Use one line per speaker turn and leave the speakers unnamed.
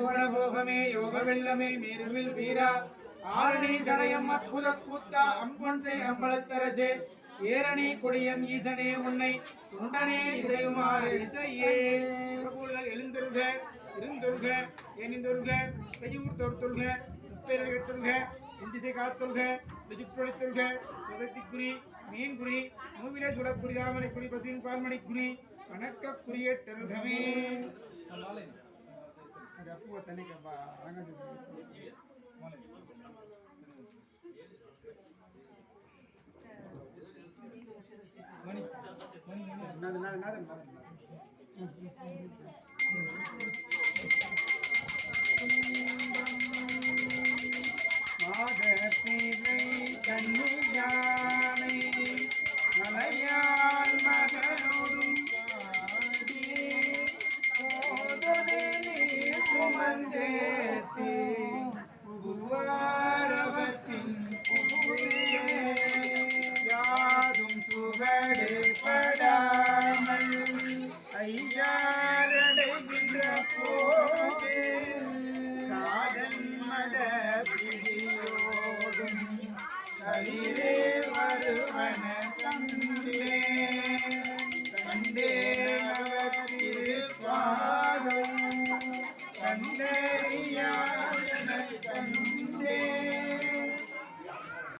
புவன போகமே யோக வெள்ளமே மேருவில் வீரா. ஆரணி சடையம் அற்புத கூத்தா அம்பொன்சை அம்பலத்தரசே. ஏரணி கொடியம் ஈசனே உன்னை உண்டனே இசையுமாறு. இசையே எழுந்துருக இருந்துருக எனிந்துருக கையூர் தொடுத்துருக முப்பேரல் இந்திசை காத்துருக விஜிப்பொழித்துருக சதத்திக்குறி மீன்குறி மூவிலே சுடக்குறி ராமனை குறி பசுவின் பால்மணி குறி வணக்க குறிய தெருகமே அது அப்போ தண்ணிக்கு மணி மணி